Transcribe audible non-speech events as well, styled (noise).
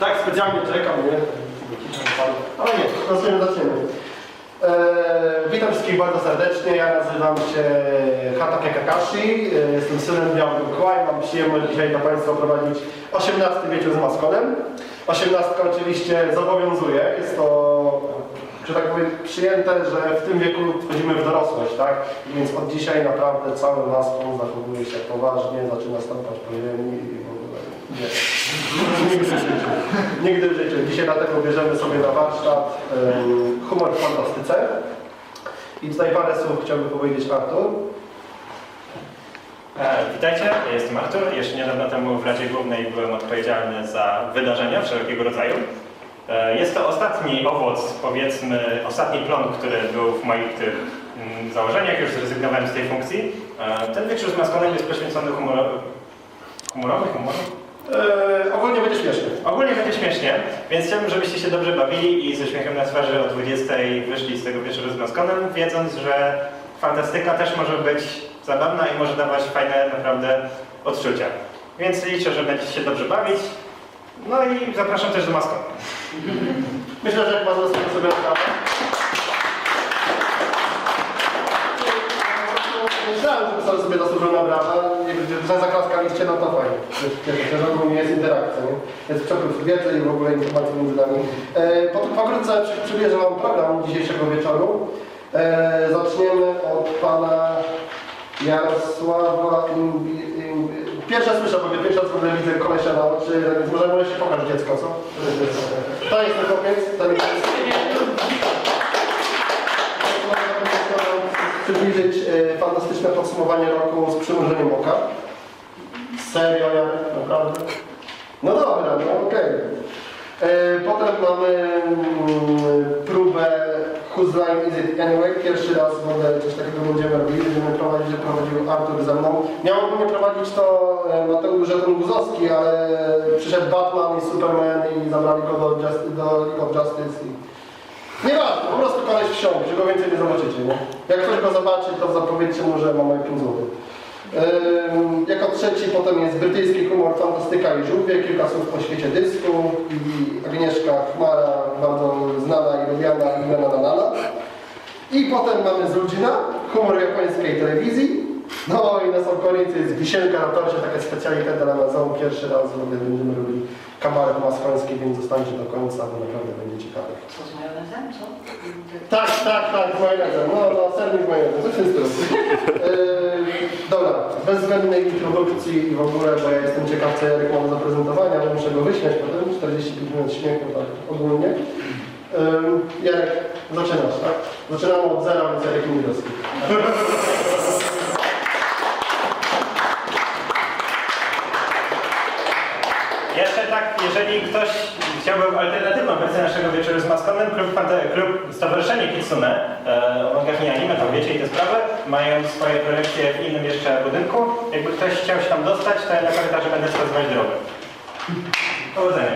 Tak, specjalnie czekam, nie? Ale nie, zaczniemy, zaczniemy. Eee, witam wszystkich bardzo serdecznie, ja nazywam się Hatake Kakashi, e, jestem synem Białego Mikołaja, mam przyjemność dzisiaj dla Państwa prowadzić 18 wieczór z Maskonem. 18 oczywiście zobowiązuje, jest to, że tak powiem, przyjęte, że w tym wieku wchodzimy w dorosłość, tak? Więc od dzisiaj naprawdę cały Maskon zachowuje się poważnie, zaczyna stąpać po ziemi i w ogóle nie. Nigdy w życiu. Dzisiaj dlatego bierzemy sobie na warsztat em, humor w fantastyce. I tutaj parę słów chciałbym powiedzieć Artur. E, Witajcie, ja jestem Artur. Jeszcze niedawno temu w Radzie Głównej byłem odpowiedzialny za wydarzenia wszelkiego rodzaju. E, Jest to ostatni owoc, powiedzmy, ostatni plon, który był w moich tych mm, założeniach, już zrezygnowałem z tej funkcji. E, Ten wieczór z Maskonem jest poświęcony humorowi. Humorowi? Humorowi? Eee, ogólnie będzie śmiesznie. Ogólnie będzie śmiesznie, więc chciałbym, żebyście się dobrze bawili i ze śmiechem na twarzy o 20 wyszli z tego wieczoru z Maskonem, wiedząc, że fantastyka też może być zabawna i może dawać fajne naprawdę odczucia. Więc liczę, że będziecie się dobrze bawić. No i zapraszam też do Maskona. Myślę, że pan rozumie sobie sprawę. Myślałem, że pisał sobie zasłużona brawa, że zaklaskaliście, no to fajnie. Cieszę się, że ogólnie jest interakcja, nie? Jest przepływ wiedzy i w ogóle informacji między nami. E, po, pokrótce przy, przybliżę Wam program dzisiejszego wieczoru. E, zaczniemy od Pana Jarosława Imbi... Imbi... Pierwsze słyszę, bo pierwsza co widzę kolesia na oczy, więc może może się pokaż dziecko, co? To jest ten chłopiec, ten jest... przybliżyć e, fantastyczne podsumowanie roku z przymrużeniem oka. Serio, Janek? Naprawdę? No dobra, no okej. E, Potem mamy mm, próbę Whose Line Is It Anyway? Pierwszy raz ogóle coś takiego będziemy robili, będziemy prowadzić, że prowadził Artur ze mną. Miał ogólnie prowadzić to e, Mateusz Żeton Guzowski, ale przyszedł Batman i Superman i zabrali go do, Just, do League of Justice Nieważne, po prostu koleś wsiął, że go więcej nie zobaczycie, nie? Jak ktoś go zobaczy, to zapowiedzcie mu, że ma moje 5 zł. Jako trzeci potem jest brytyjski humor, fantastyka i żółwie, kilka słów po świecie dysku i Agnieszka Chmara, bardzo znana i lubiana i na nana. I potem mamy z Ludzina, humor japońskiej telewizji. No i na sam koniec jest wisienka na torcie, takie specjalnie dla Amazonu. Pierwszy raz będziemy robili kabaret maskoński, więc zostańcie do końca, bo naprawdę będzie ciekawe. Co z majonezem, co? Tak, tak, tak, z majonezem. No, no, sernik majonezem, coś (laughs) w tym stylu. Dobra, bez zbędnej introdukcji i w ogóle, bo ja jestem ciekaw, co Jarek ma do zaprezentowania, bo muszę go wyśmiać potem, 45 minut śmiechu, tak ogólnie. Yy, Jarek, zaczynasz, tak? Zaczynamy od zera, więc Jarek Milowski. Jeszcze tak, jeżeli ktoś chciałby alternatywną wersję naszego wieczoru z Maskonem, klub, Fanta- klub Stowarzyszenie Kitsune e, o mangach i anime, to wiecie i te sprawy, mają swoje projekcje w innym jeszcze budynku. Jakby ktoś chciał się tam dostać, to ja na korytarzu będę wskazywać drogę. Powodzenia.